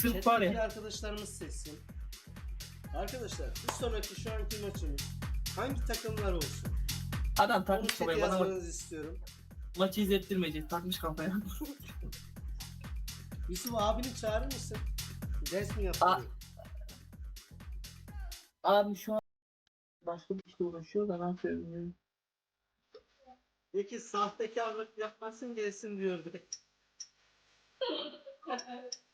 Sırf var ya. arkadaşlarımız seçsin. Arkadaşlar bir sonraki şu anki maçımız hangi takımlar olsun? Adam Onu takmış chat'e kafaya bana bak. yazmanızı istiyorum. Maçı izlettirmeyecek. Takmış kafaya. Yusuf abini çağırır mısın? Ders mi yapıyor? Abi şu an başka bir işle uğraşıyor da ben söylemiyorum. Peki sahtekarlık yapmasın gelsin diyordu.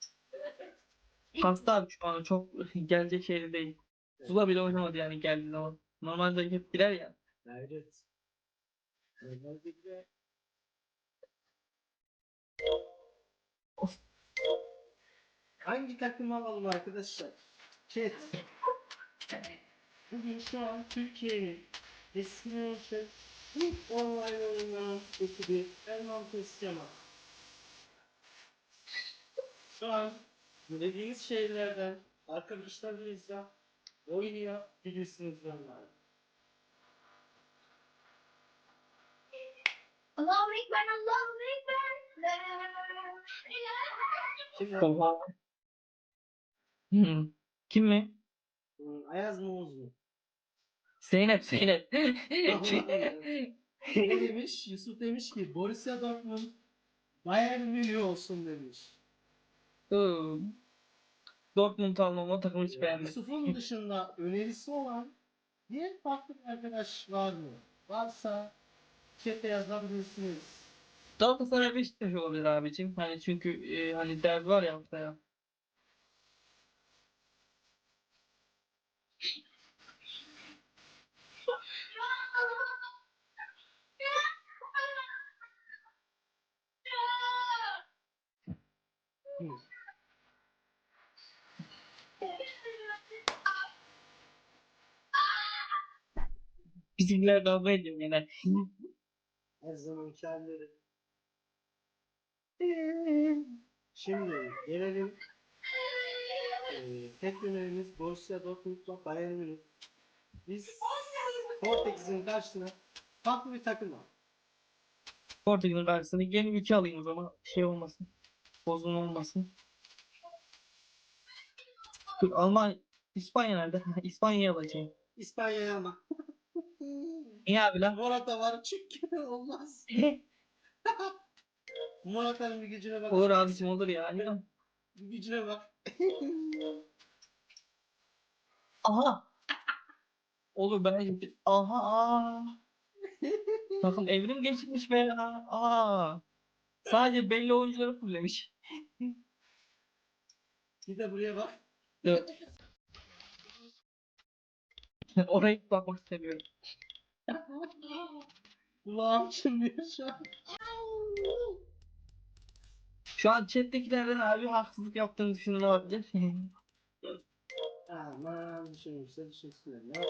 Hasta abi şu an çok gelecek şeyde değil. Zula bile oynamadı yani geldiği zaman. Normalde hep girer ya. Evet. Özellikle Hangi takım alalım arkadaşlar? Chat. Bugün şu an Türkiye'nin eski ilk online oyunların ekibi Elman Testiyama. Şu an dediğiniz şeylerden arkadaşlarınızla oynayabilirsiniz onlar. Allahu Ekber, Allahu Ekber. Hmm. Kim mi? Hmm, Ayaz mı Oğuz mu? Zeynep Zeynep. Ne demiş? Yusuf demiş ki Borussia Dortmund Bayern Münih olsun demiş. Hmm. Dortmund almama takımı hiç beğenmedim. Yusuf'un dışında önerisi olan diğer farklı bir arkadaş var mı? Varsa chat'e yazabilirsiniz. Galatasaray Beşiktaş olabilir abicim. Hani çünkü e, hani derbi var ya haftaya. Hı. Bizimkiler kavga ediyor yine. Her zaman kendileri. Şimdi gelelim eee tek önerimiz Borussia Dortmund'la Bayern Münih. Biz Portekiz'in karşısına farklı bir takım var. Portekiz'in karşısında yeni ülke alayım o zaman. Şey olmasın. Bozun olmasın. Dur, Alman, İspanya nerede? İspanya'yı alacağım. İspanya'ya ama. Niye abi lan? Morata var çünkü olmaz. Morata'nın bir gücüne bak. olur abicim olur ya. Bir gücüne bak. Aha. Olur ben. Aha. Aa. Takım evrim geçirmiş be ya. Aa. Sadece belli oyuncuları fullemiş. Bir de buraya bak. Evet. Oraya bakmak istemiyorum. Kulağım çınlıyor şu an. Şu an chat'tekilerden abi haksızlık yaptığını düşünen olabilir. Aman düşünürse düşünsünler. Ne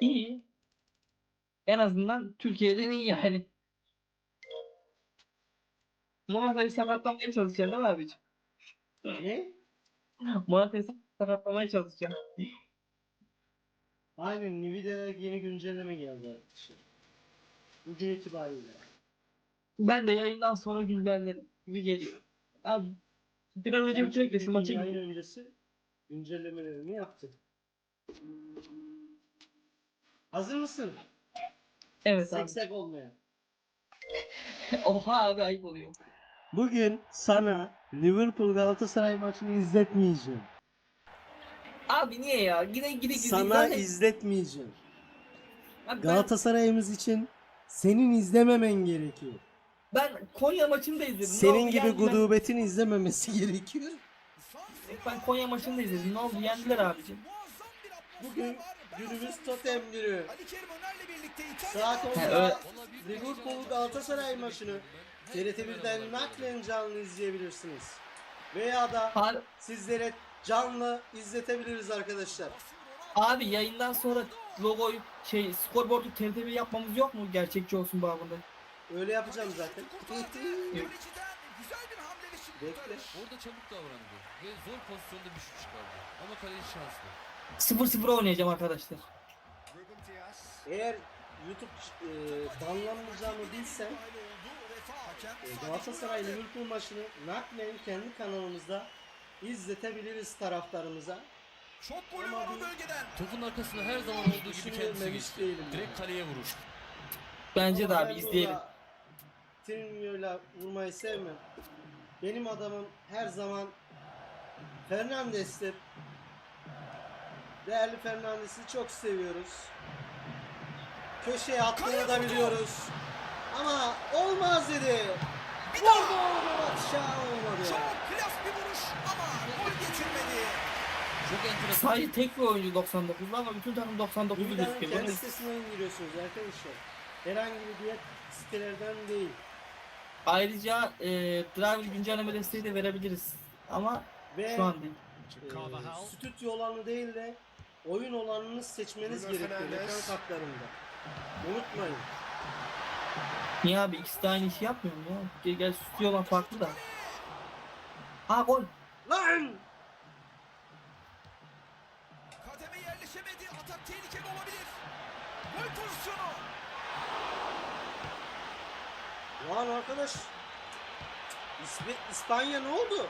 iyi. En azından Türkiye'den iyi yani. Morata'yı sakatlamaya çalışacağım değil mi abiciğim? Ne? Morata'yı sakatlamaya çalışacağım. Aynen Nvidia'da yeni güncelleme geldi. Bugün itibariyle. Ben de yayından sonra güncellerim gibi geliyor. Abi bir an önce bitirecek şu maçı. Yayın öncesi güncellemelerini yaptık. Hazır mısın? Evet abi. Seksek olmaya. Oha abi ayıp oluyor. Bugün sana Liverpool Galatasaray maçını izletmeyeceğim. Abi niye ya? Gide gide gide. Sana zaten- izletmeyeceğim. Abi ben, Galatasaray'ımız için senin izlememen gerekiyor. ben Konya maçını da izledim. Ne Senin oldu? gibi Yendiler. gudubetin izlememesi gerekiyor. Ben Konya maçını da izledim. Ne oldu? Yendiler abicim. Bugün günümüz totem günü. Saat He, 10'da öyle. Liverpool Galatasaray maçını TRT1'den naklen canlı izleyebilirsiniz. Veya da Abi, sizlere canlı izletebiliriz arkadaşlar. abi yayından sonra logoyu şey skorboardu TRT1 yapmamız yok mu? Gerçekçi olsun babında. Öyle yapacağım zaten. Güzel bir hamle ve şimdi Bekle. Orada çabuk davrandı ve zor pozisyonda bir şut çıkardı. Ama kaleci şanslı. 0-0 oynayacağım arkadaşlar. Eğer YouTube e, banlanmayacağımı bilsem Galatasaray uyardı. Liverpool maçını naklen kendi kanalımızda izletebiliriz taraftarımıza. Çok golü var o bölgeden. Topun arkasında her zaman olduğu gibi kendisi geçti. değilim Direkt yani. kaleye vuruş. Bence de Ama abi ben izleyelim. Trinio'yla vurmayı sevmem. Benim adamım her zaman Fernandes'tir. Değerli Fernandes'i çok seviyoruz. Köşeye attığını da biliyoruz. Ama olmaz dedi. Bir Vurdu aşağı olmadı. Çok klas bir vuruş ama gol getirmedi. Çok enteresan. Sadece tek bir oyuncu 99'lu ama bütün takım 99'lu Bilgilerin gözüküyor. kendi sitesine indiriyorsunuz arkadaşlar. Herhangi bir diğer sitelerden değil. Ayrıca e, driver güncelleme desteği de verebiliriz. Ama Ve şu an değil. e, stüdyo olanı değil de oyun olanını seçmeniz gerekiyor ekran kartlarında. Unutmayın. Niye abi ikisi de aynı işi yapmıyor mu ya? Gel, gel stüdyo olan farklı da. Ha gol. Lan! Kademe yerleşemedi. Atak tehlikeli olabilir. Gol pozisyonu. Lan arkadaş. İsp- İspanya ne oldu?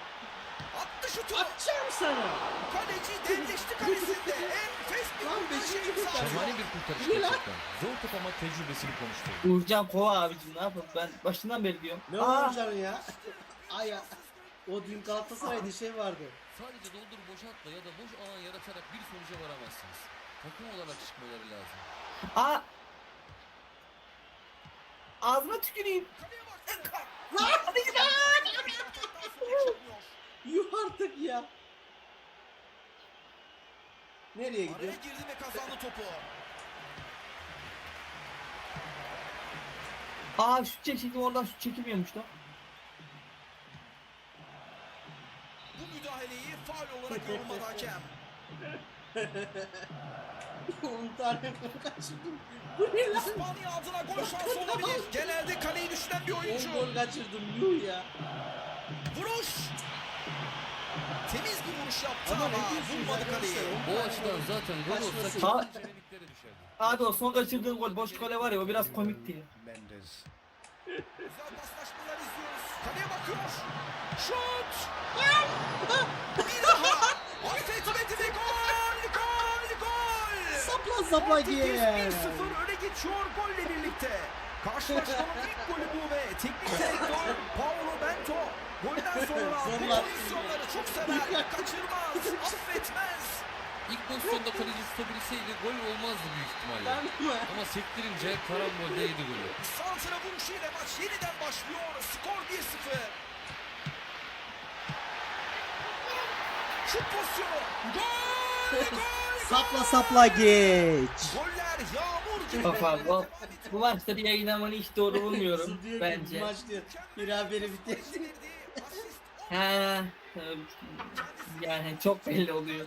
Attı şutu. Atacağım sana. Kaleci devleşti kalesinde. Enfes bir Lan beşinci kurtarış. atıyor. Şahane bir kurtarış Ne lan? gerçekten. Zor top ama tecrübesini konuşturdu. Uğurcan kova abicim ne yapalım ben başından beri diyorum. Ne Aa, canım ya? Ay ya. O dün Galatasaray'da şey vardı. Sadece doldur boşaltma ya da boş alan yaratarak bir sonuca varamazsınız. Takım olarak çıkmaları lazım. aa. Ağzına tüküreyim. Kaleye baktı. Lan! Harekattan sonra çıkmıyor. Yuh artık ya. Nereye Araya gidiyor? girdi ve kazandı topu. Aa şut çekecektim oradan şut çekilmiyormuş lan. Bu müdahaleyi faul olarak yorumladı hakem. 10 tane gol kaçırdım. Bu ne lan? İspanya adına gol şansı olabilir. Genelde kaleyi düşünen bir 10 oyuncu. gol kaçırdım yuh ya. Vuruş. Temiz bir vuruş yaptı Ama bulmadı kaleyi. Tane açıdan zaten gol olsa Ha-. Abi o son kaçırdığın gol boş kale var ya o biraz komikti. Güzel paslaşmalar izliyoruz. Kaleye bakıyor. Şut. bir daha. Affetmedi ve gol. Gol. Gol. Sapla sapla Portekiz gir. 1-0 öne geçiyor golle birlikte. Karşılaşmanın ilk golü bu ve teknik direktör Paulo Bento golden sonra bu Zorlar. pozisyonları çok sever, kaçırmaz, affetmez. İlk pozisyonda kaleci tutabilseydi gol olmazdı büyük ihtimalle. Ama sektirince karambolde yedi golü. Santra vuruşuyla maç yeniden başlıyor. Skor 1-0. Şut pozisyonu. Gol! Gol! Sapla sapla geç. Goller yağmur gibi. Abi bu, bu maçta bir yayınlamanı hiç doğru bulmuyorum Su diyor ki, bence. Maç diyor. Bir haberi bitirdi. Asist Ha, e, yani çok belli oluyor.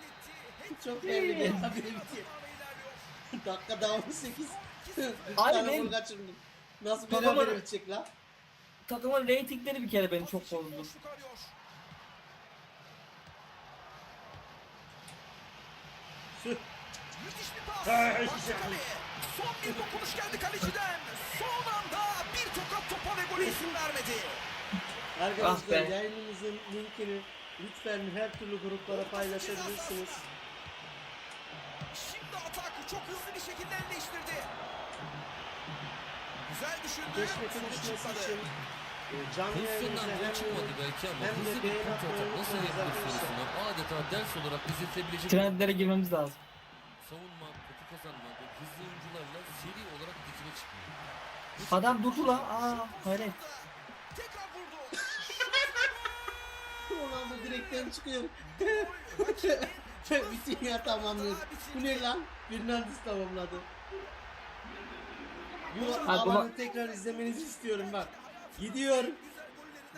Çok belli bir haberi. Dakika daha 18. Bir Abi tane benim- gol kaçırdım. Nasıl bir Kafama- haberi bitecek lan? Takımın reytingleri bir kere beni çok bozdu. Su. Müthiş bir pas. Kaleye. Son bir dokunuş geldi kaleciden. Son anda bir tokat topa ve gole izin vermedi. Arkadaşlar Ah be. yayınımızın linkini lütfen her türlü gruplara paylaşabilirsiniz. Şimdi atak çok hızlı bir şekilde el değiştirdi. Güzel düşündü. Keşfete Sonuç düşmesi çıkmadı. için e, canlı Pozisyondan yayınımıza gol çıkmadı hem belki ama hem de hızlı bir beğeni kontra atmayı nasıl unutmayınız yapılır arkadaşlar. sorusunu adeta ders olarak izletilebilecek Trendlere girmemiz lazım. savunma, topu kazanma ve hızlı oyuncularla seri olarak dikine çıkıyor. Adam durdu la. Aa hayret. Ronaldo direkten çıkıyor. Bütün yer tamamlıyor. Bu ne lan? Fernandes tamamladı. Bu alanı tekrar izlemenizi istiyorum bak. Gidiyor.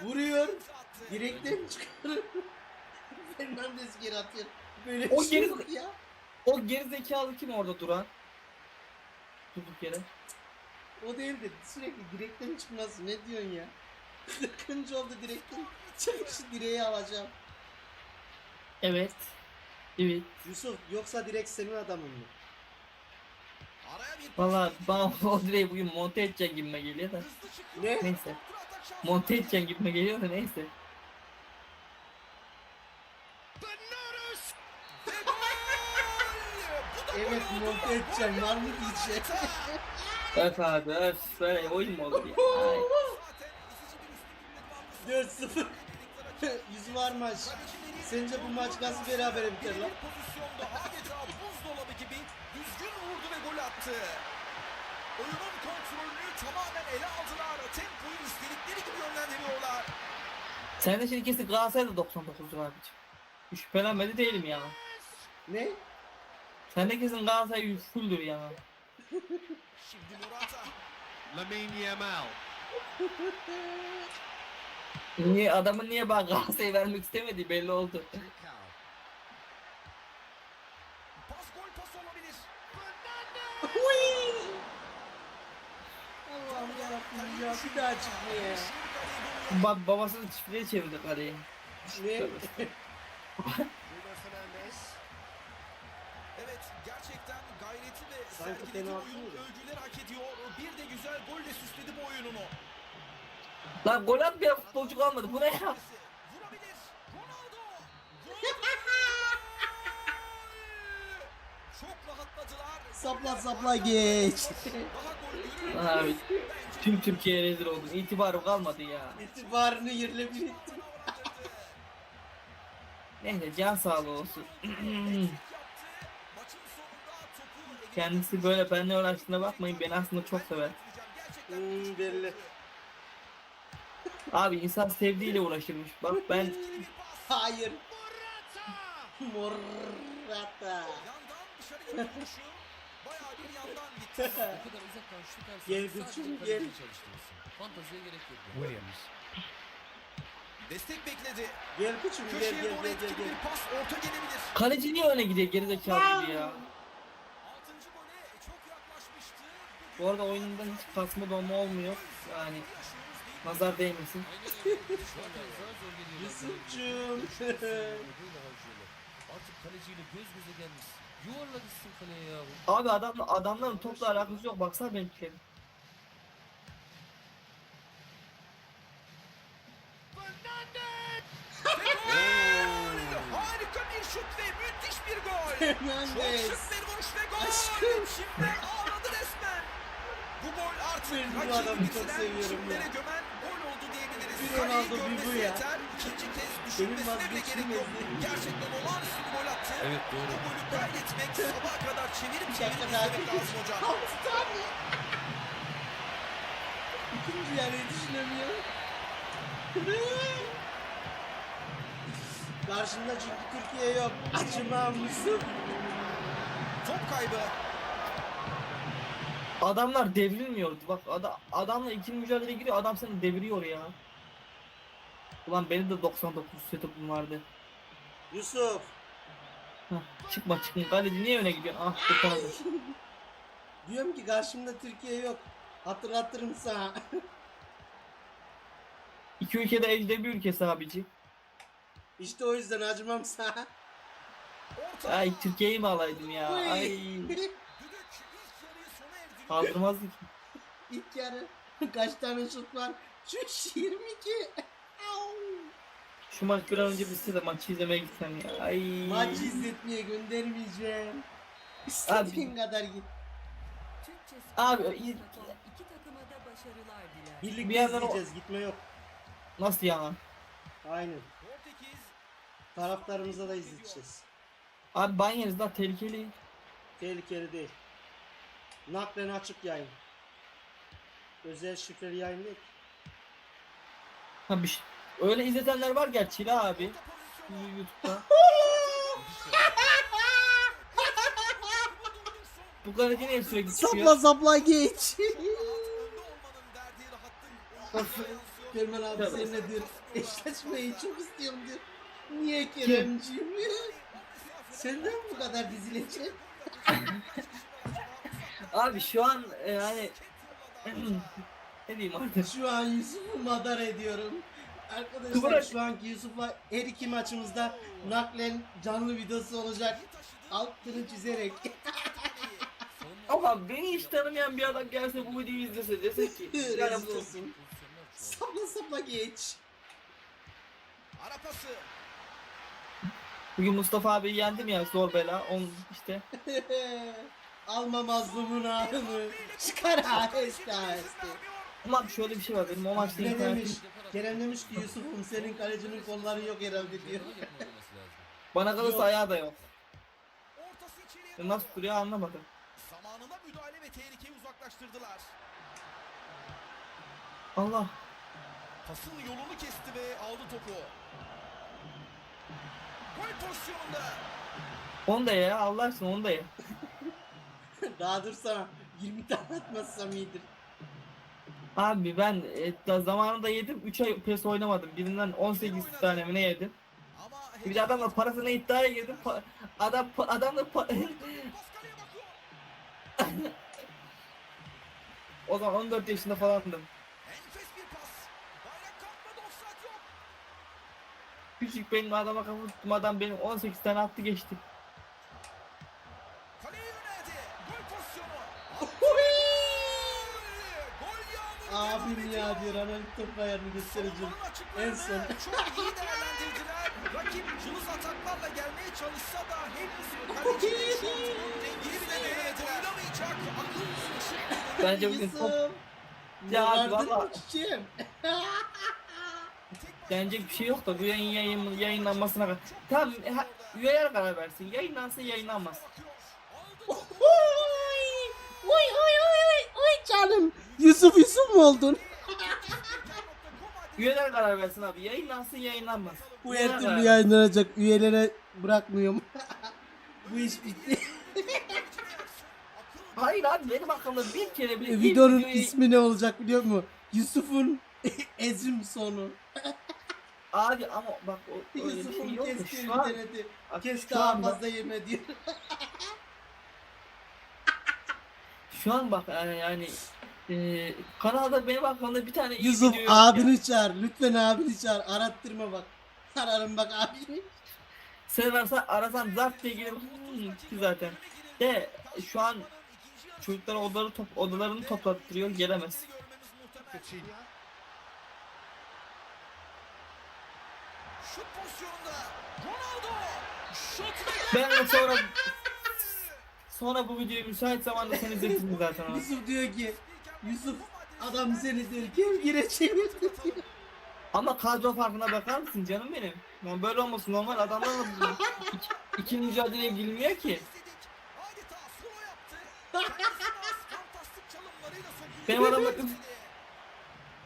Vuruyor. Direkten çıkıyor. Fernandes geri atıyor. Böyle O şey geri- ya. O geri zekalı kim orada duran? Durduk yere. O değil de sürekli direkten çıkması. Ne diyorsun ya? Kırkıncı oldu direkten. Çıkıp şu direği alacağım. Evet. Evet. Yusuf yoksa direkt senin adamın mı? Araya bir Valla bana o direği bugün monte edecek gibime geliyor da. Ne? Neyse. Monte edeceksin gitme geliyor da neyse. Evet monte edeceğim var mı diyecek. Öf abi öf böyle oyun mu olur ya? Ay. 4-0. Yüzü var maç. Sence bu maç nasıl berabere biter lan? Pozisyonda adeta buzdolabı gibi düzgün vurdu ve gol attı. Oyunun kontrolünü tamamen ele aldılar. Tempoyu istedikleri gibi yönlendiriyorlar. Sen de şimdi kesin Galatasaray'da 99 abicim. Şüphelenmedi değilim ya. Ne? Sen de kesin Galatasaray fulldür ya. Şimdi Morata. Lamine Yamal. Niye adamın niye bana Galatasaray'ı vermek istemediği belli oldu. Pas gol pas olabilir. Allah'ım yarabbim ya bir daha çıkma ya. Ba babasını çiftliğe çevirdi kaleyi. Ne? Evet gerçekten gayreti ve sergilediği oyun övgüler hak ediyor. Bir de güzel golle süsledi bu oyununu. Lan gol atmayan futbolcu kalmadı. Bu ne ya? Vurabilir. Ronaldo. Çok rahatladılar. Sapla sapla geç. Daha gol abi tüm Türkiye'ye rezil oldun. İtibarım kalmadı ya. İtibarını yerle bir ettim. Neyse can sağlığı olsun. Maçın sonunda topu Kendisi böyle benimle uğraştığına bakmayın. Beni aslında çok sever. Hmm, belli. Abi insan sevdiğiyle uğraşırmış. Bak ben Hayır. Morata. yandan dışarı gitti vuruşu. Bayağı bir yandan gitti. Kadar Gel sadece kızım, kaleciyi gel. Fanteziye gerek yok. Williams. Destek bekledi. Gel küçüm gel Köşeye gel doğru gel etkili gel. gel. bir pas orta gelebilir. kaleci niye öne gidiyor gerizekalı gibi ya. Altıncı gole çok yaklaşmıştı. Bu arada oyununda hiç kasma donma olmuyor. Yani nazar değmesin. Harcıyorlar. Artık kaleciyle göz göze gelmiş. Yuvarla gitsin kaleye ya. Abi adam adamların topla alakası yok. Baksana benimkilerin. Harika bir şut ve müthiş bir gol. Çok şık bir vuruş ve gol. Aşkım. Bu gol artık bu adamı çok bitiren, seviyorum çimlere ya. gömen gol oldu diyebiliriz. Bir Kaleyi Ronaldo, bir bu ya. yeter. İkinci kez düşünmesine bile gerek yok. Gerçekten olağanüstü bir gol attı. Evet doğru. Bu golü kaydetmek sabaha kadar çevirip çevirip izlemek lazım hocam. Altı tane. İkinci yarıyı düşünemiyorum. Karşında çünkü Türkiye yok. Acımam Yusuf. Top kaybı. Adamlar devrilmiyordu. Bak ada, adamla ikili mücadele giriyor. Adam seni deviriyor ya. Ulan benim de 99 setup'um vardı. Yusuf. Heh, çıkma çıkma. Kaleci niye öne gidiyor? Ah kurtardı. Diyorum ki karşımda Türkiye yok. Hatırlatırım sana. İki ülkede ecnebi ülkesi abici. işte o yüzden acımam sana. Ay Türkiye'yi mi alaydım ya? Ay kaldırmazdı ki. İlk yarı kaç tane şut var? Çüş 22. Au. Şu maç bir an önce bitse de maçı izlemeye gitsem ya. Ay. Maç izletmeye göndermeyeceğim. İstediğin kadar git. Türkçe Abi, Abi, iyi- iki takıma da başarılar diler. Birlikte Bir yandan o- izleyeceğiz. Gitme yok. Nasıl ya? Aynen. Portekiz Taraftarımıza da izleteceğiz. Abi Banyeriz daha tehlikeli. Tehlikeli değil. Naklen açık yayın. Özel şifreli yayın değil. Ha bir şey. Öyle izletenler var gerçi la abi. YouTube'da. Bu kaleci niye sürekli çıkıyor? Sapla sapla geç. Kerman abi Tabii. seninle diyor. Eşleşmeyi çok istiyorum diyor. Niye Keremciğim? Senden bu kadar dizilecek. Abi şu an e, yani ne diyeyim artık. Şu an Yusuf'u madar ediyorum. Arkadaşlar Bırak. şu anki Yusuf'la her iki maçımızda naklen canlı videosu olacak. Altını çizerek. Ama beni hiç tanımayan bir adam gelse bu videoyu izlese dese ki yani Rezil bu olsun. Sapla sapla geç. Ara pası. Bugün Mustafa abi yendim ya zor bela. On işte. Alma mazlumun ağını. Çıkar aheste aheste. Ama şöyle bir şey var benim o maçta Ne internetim demiş? Kerem demiş ki Yusuf'um senin kalecinin kolları yok herhalde diyor. Bana kalırsa Yok. ayağı da yok. Ortası içeriye Ya Nasıl duruyor anlamadım. Zamanında müdahale ve tehlikeyi uzaklaştırdılar. Allah. Pasın yolunu kesti ve aldı topu. Gol pozisyonunda. Onu da ya Allah aşkına onu da ya. Daha dursana. 20 tane atmazsam iyidir. Abi ben e, da zamanında yedim 3 ay PES oynamadım. Birinden 18 tane mi ne yedim. Ama Bir de adamla parasına iddiaya girdim. Pa- adam pa- adam da pa- bakıyor. o zaman 14 yaşında falandım. Enfes bir pas. Bayrak kalkmadı offside yok. Küçük benim adama kafa tuttum adam benim 18 tane attı geçti. Devam ya diyor ananı top ayarını göstereceğim. En son. Çok iyi değerlendirdiler. Rakip cılız ataklarla gelmeye çalışsa da henüz kalecinin şutunun dengeli bile veremediler. Oynamayacak. Akıl sıçrıyor. Bence bugün top. Ya abi valla- mı çiçeğim? denecek bir şey yok da bu yayın, yayın yayınlanmasına kadar. Tamam ha, üyeler karar versin. Yayınlansın yayınlanmaz. Oy oy oy oy oy canım. Yusuf Yusuf mu oldun? Üyeler karar versin abi. Yayınlansın yayınlanmaz. Bu Üyeler her karar türlü yayınlanacak. Üyelere bırakmıyorum. Bu iş bitti. Hayır abi benim aklımda bir kere bile ilk Videonun videoyu- ismi ne olacak biliyor musun? Yusuf'un ezim sonu. Abi ama bak o, öyle bir şey Yusuf'un yok da kestiği şu an denedi. bak, Kes şu daha an bak, fazla yeme diyor. şu an bak yani, yani e, kanalda benim aklımda bir tane iyi Yusuf video yok ya. abini çağır. Lütfen abini çağır. Arattırma bak. Ararım bak abini. Sen ararsan arasan zart diye ki zaten. De şu an çocuklar odaları top, odalarını toplattırıyor gelemez. Coutinho. Şut pozisyonunda Ronaldo. Şut ve Ben de sonra sonra bu videoyu müsait zamanda seni izletim zaten abi. Yusuf diyor ki Yusuf adam seni diyor kevgire çevirdi diyor. Ama kadro farkına bakar mısın canım benim? Yani böyle olması normal adamlar da bu- iki, iki mücadeleye girmiyor ki. Benim adamlar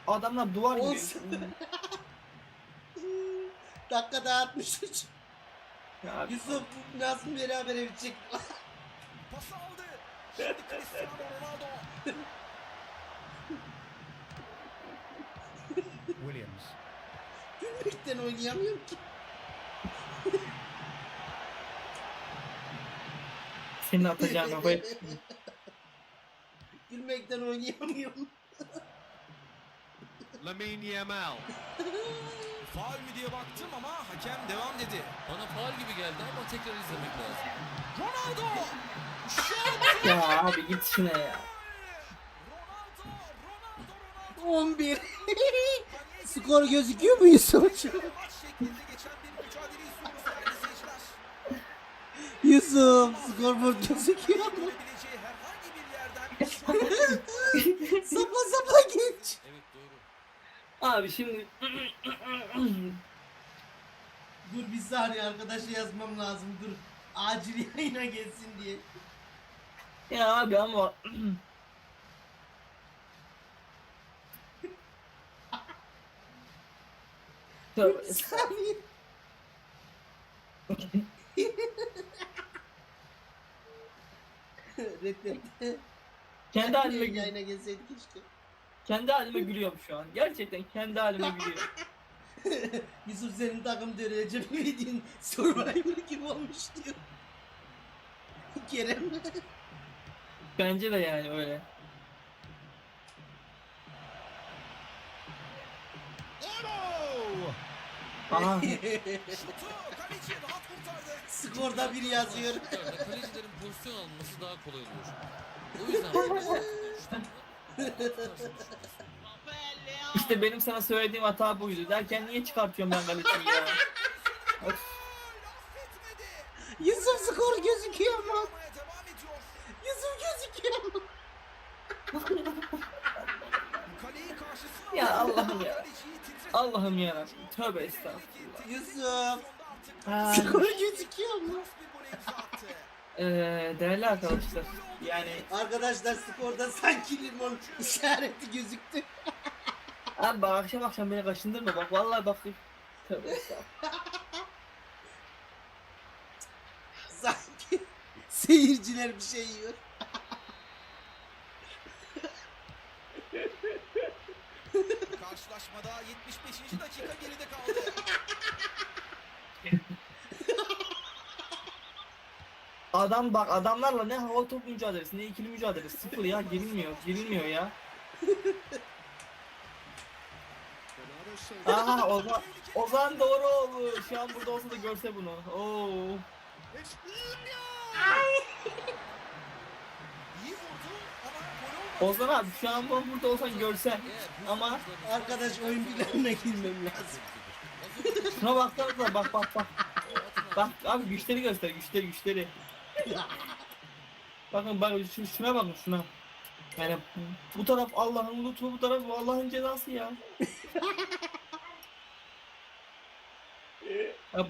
adamlar duvar gibi. Olsun. Dakikada 63. Ya, Yusuf nasıl beraber bitecek? Pası aldı. Şimdi Cristiano Ronaldo. Williams. Gülmekten oynayamıyorum ki. senin atacağın kafayı. Gülmekten oynayamıyorum. Lamine Yamal. Faul mü diye baktım ama hakem devam dedi. Bana faal gibi geldi ama tekrar izlemek lazım. Ronaldo. ya abi git şuna ya. Ronaldo. Ronaldo. Ronaldo. 11. Skor gözüküyor mu Yusuf? Yusuf skorboard gözüküyor mu? Sapa sapa geç. Abi şimdi Dur bir saniye arkadaşa yazmam lazım dur. Acil yayına gelsin diye. ya abi ama Tövbe. Saniye. Reddetti. kendi halime gül- yayına gelseydik işte. kendi halime gülüyorum şu an. Gerçekten kendi halime gülüyorum. Yusuf senin takım derece bildiğin Survivor gibi olmuş diyor. Kerem. Bence de yani öyle. Aha. şutu kaleci rahat kurtardı. Skorda bir yazıyor. Çocuklarla kalecilerin pozisyon alması daha kolay oluyor. O yüzden İşte benim sana söylediğim hata buydu. Derken niye çıkartıyorum ben kaleciyi ya? Yusuf skor gözüküyor ediyor. Yusuf gözüküyor karşısına Ya. Allah'ım ya. Allah'ım yarabbim. Tövbe estağfurullah. Yusuf. Skor gözüküyor attı. eee, değerli arkadaşlar. Yani Arkadaşlar skorda sanki limon işareti gözüktü. abi bak akşam akşam beni kaşındırma bak vallahi bak. Tövbe estağfurullah. Sanki seyirciler bir şey yiyor. Karşılaşmada 75. dakika geride kaldı. Adam bak adamlarla ne hava top mücadelesi ne ikili mücadelesi sıfır ya girilmiyor girilmiyor ya. Aha Ozan, Ozan doğru oldu. Şu an burada olsa da görse bunu. Oo. İyi vurdu. Ozan abi şu an bu- burada olsan görsen. Ama Arkadaş oyun planına girmem lazım. şuna baksana bak bak bak. Bak abi güçleri göster güçleri güçleri. Bakın bak şu- şuna bakın şuna. Yani bu taraf Allah'ın lütfu bu taraf Allah'ın cezası ya. ya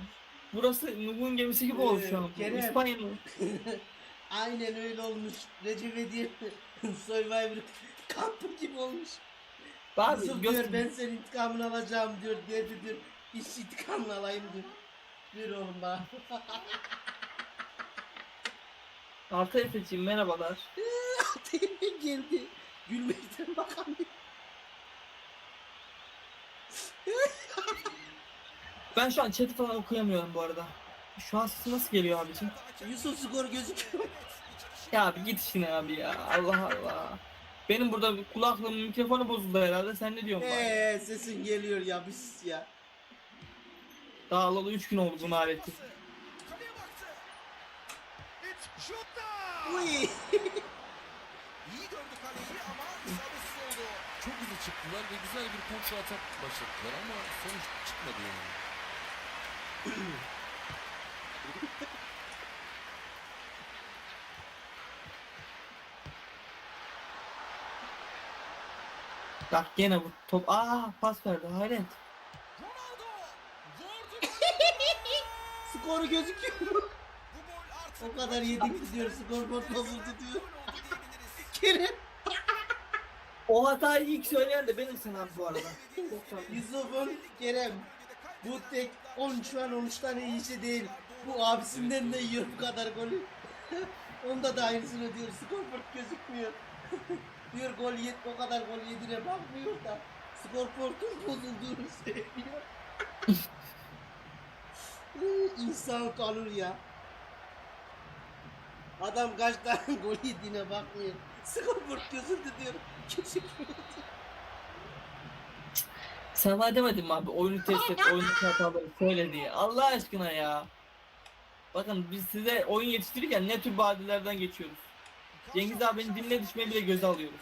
burası Nuh'un gemisi gibi oldu şu an. Kerem. İspanya'nın. Aynen öyle olmuş. Recep Edir Survivor kampı gibi olmuş. Abi Yusuf diyor ben senin intikamını alacağım diyor. Dedi diyor. İş intikamını alayım diyor. Diyor oğlum bana. Altay Efe'ciğim merhabalar. Teyze geldi. Gülmekten bakamıyor. Ben şu an chat'i falan okuyamıyorum bu arada. Şu an nasıl geliyor abicim? Yusuf skor gözüküyor. Ya abi git işine abi ya. Allah Allah. Benim burada kulaklığımın mikrofonu bozuldu herhalde. Sen ne diyorsun bana? Eee sesin geliyor ya biz ya. Daha alalı 3 gün oldu bunu aleti. Kaleye baktı. It's shot down. Uy. İyi gördü kaleyi ama isabetsiz oldu. Çok hızlı çıktılar ve güzel bir kontra atak başlattılar ama sonuç çıkmadı yani. Bak gene bu top. Aa pas verdi hayret. Skoru gözüküyor O kadar yedik diyor skorboard bozuldu diyor. Kerem. O hatayı ilk söyleyen de benim Sinan bu arada. Yusuf'un Kerem. Bu tek 10 şu an 13 tane yiyişi değil. Bu abisinden de yiyor bu kadar golü. Onda da aynısını diyor. Skorboard gözükmüyor. Diyor gol yet o kadar gol yediğine bakmıyor da skorboardun bozulduğunu söylüyor. İnsan kalır ya. Adam kaç tane gol yediğine bakmıyor. Skorboard gözündü diyor. Gözükmüyor. Sana demedim mi abi oyunu test et, oyundaki hataları söyle diye. Allah aşkına ya. Bakın biz size oyun yetiştirirken ne tür badilerden geçiyoruz. Cengiz abinin diline düşmeyi bile göze alıyoruz.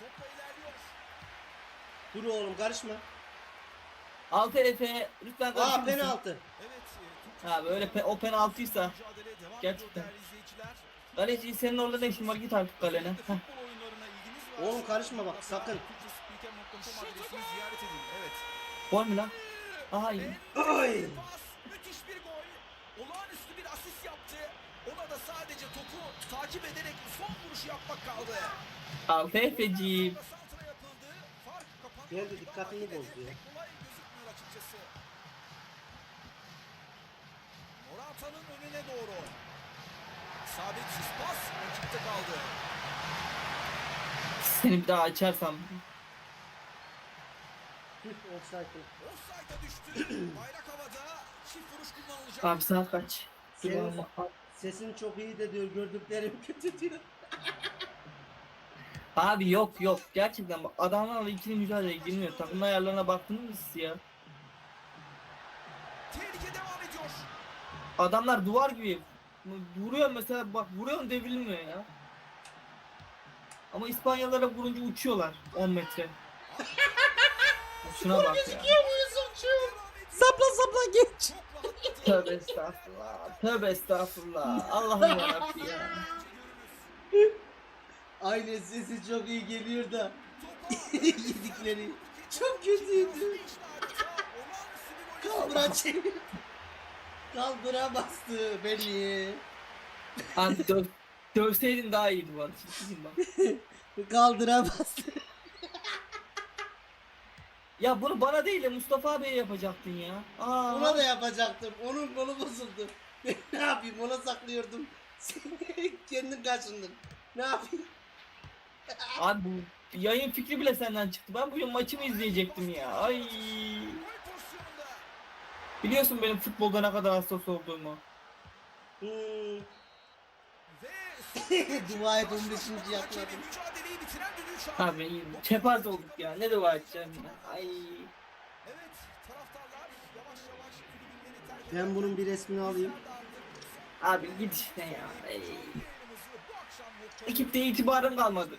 Dur oğlum karışma. Altı Efe lütfen karışır Aa mısın? penaltı. Evet. e, Ha böyle pe- o penaltıysa Gerçekten. Kaleci senin orada ne işin var git artık kalene. Heh. Oğlum karışma bak sakın. Gol mü lan? Aha iyi. Sadece topu takip ederek son vuruşu yapmak kaldı. Altı Efeciğim. Geldi, dikkatini bozdu ya. Pek kolay gözükmüyor açıkçası. Morata'nın önüne doğru. İsabetsiz pas rakipte kaldı. Seni bir daha açarsam. Offside. Offside'a düştü. Bayrak havada. Çift vuruş kullanılacak. Abi saat kaç? Dur Senin. Sesin çok iyi de diyor gördüklerim kötü diyor. Abi yok yok gerçekten bak adamlarla ikili mücadeleye girmiyor. Takım ayarlarına baktınız mı siz ya? Tehlike devam ediyor. Adamlar duvar gibi. Vuruyor mesela bak vuruyor devrilmiyor ya. Ama İspanyalılara vurunca uçuyorlar 10 metre. şuna bak ya. Gözüküyor mu Yusuf'cuğum? Sapla sapla geç. Tövbe estağfurullah. Tövbe estağfurullah. Allah'ım yarabbim ya. Aynen sesi çok iyi geliyor da. Yedikleri çok kötüydü. Kaldıra çevir. Kaldıra bastı beni. Abi döv, dövseydin daha iyiydi bu arada. Kaldıra bastı. Ya bunu bana değil de Mustafa abiye yapacaktın ya. Aa, Ona da yapacaktım. Onun kolu bozuldu. Ben ne yapayım ona saklıyordum. Sen kendin kaçındın. Ne yapayım? Abi bu yayın fikri bile senden çıktı. Ben bugün maçımı izleyecektim ya. Ay. Biliyorsun benim futbolda ne kadar hassas olduğumu. Hmm. Dua et 15. Hakemi yakladım. mücadeleyi bitiren düdüğü çaldı. Abi çepaz olduk ya. Ne dua edeceğim ya. Ay. Evet, taraftarlar yavaş yavaş tribünleri terk Ben bunun bir resmini alayım. Abi git işte ya. Nokta- Ekipte itibarım kalmadı.